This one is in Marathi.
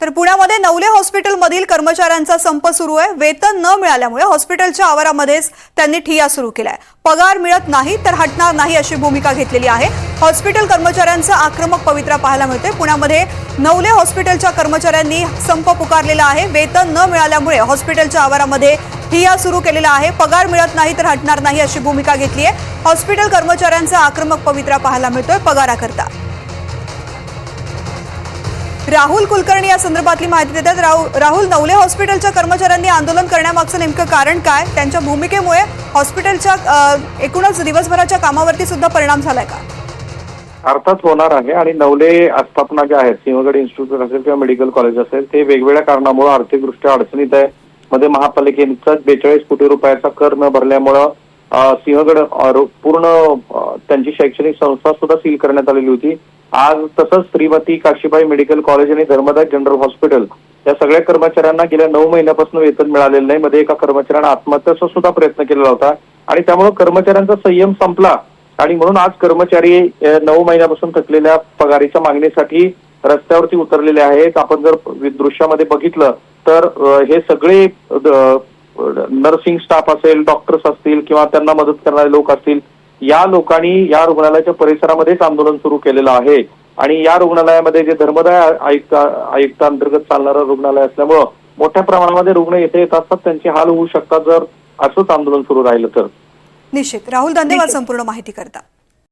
तर पुण्यामध्ये नवले हॉस्पिटलमधील कर्मचाऱ्यांचा संप सुरू आहे. वेतन न मिळाल्यामुळे हॉस्पिटलच्या आवारामध्येच त्यांनी ठिया सुरू केलाय. पगार मिळत नाही तर हटणार नाही अशी भूमिका घेतलेली आहे. हॉस्पिटल कर्मचाऱ्यांचा आक्रमक पवित्रा पाहायला मिळते पुण्यामध्ये नवले हॉस्पिटलच्या कर्मचाऱ्यांनी संप पुकारलेला आहे. वेतन न मिळाल्यामुळे हॉस्पिटलच्या आवारामध्ये ठिया सुरू केलेला आहे. पगार मिळत नाही तर हटणार नाही अशी भूमिका घेतली आहे. हॉस्पिटल कर्मचाऱ्यांचा आक्रमक पवित्रा पाहायला मिळतोय पगाराकरता. राहुल कुलकर्णी या संदर्भातली माहिती देतात. राहु- राहुल नवले हॉस्पिटलच्या कर्मचाऱ्यांनी आंदोलन करण्यामागचं नेमकं कारण काय? त्यांच्या भूमिकेमुळे हॉस्पिटलच्या एकूणच दिवसभराच्या कामावरती सुद्धा परिणाम झालाय का? अर्थात होणार आहे आणि नवले आस्थापना ज्या आहेत सिंहगड इन्स्टिट्यूट असेल किंवा मेडिकल कॉलेज असेल ते वेगवेगळ्या कारणामुळे आर्थिकदृष्ट्या अडचणीत आहे. मध्ये महापालिकेचा बेचाळीस कोटी रुपयाचा कर न भरल्यामुळं सिंहगड पूर्ण त्यांची शैक्षणिक संस्था सुद्धा सील करण्यात आलेली होती. आज तसंच श्रीमती काशीबाई मेडिकल कॉलेज आणि धर्मदाय जनरल हॉस्पिटल या सगळ्या कर्मचाऱ्यांना गेल्या नऊ महिन्यापासून वेतन मिळालेलं नाही. मध्ये एका कर्मचाऱ्यानं आत्महत्याचा सुद्धा प्रयत्न केलेला होता. आणि त्यामुळे कर्मचाऱ्यांचा संयम संपला. आणि म्हणून आज कर्मचारी नऊ महिन्यापासून थकलेल्या पगारीच्या मागणीसाठी रस्त्यावरती उतरलेले आहेत. आपण जर दृश्यामध्ये बघितलं तर हे सगळे नर्सिंग स्टाफ असेल डॉक्टर्स असतील किंवा त्यांना मदत करणारे लोक असतील या लोकांनी या रुग्णालयाच्या परिसरामध्येच आंदोलन सुरू केलेलं आहे. आणि या रुग्णालयामध्ये जे धर्मदाय आयुक्त आयुक्तांतर्गत चालणारं रुग्णालय असल्यामुळं मोठ्या प्रमाणामध्ये रुग्ण येथे येत असतात त्यांचे हाल होऊ शकतात जर असंच आंदोलन सुरू राहिलं तर. निश्चित. राहुल धन्यवाद संपूर्ण माहिती करता.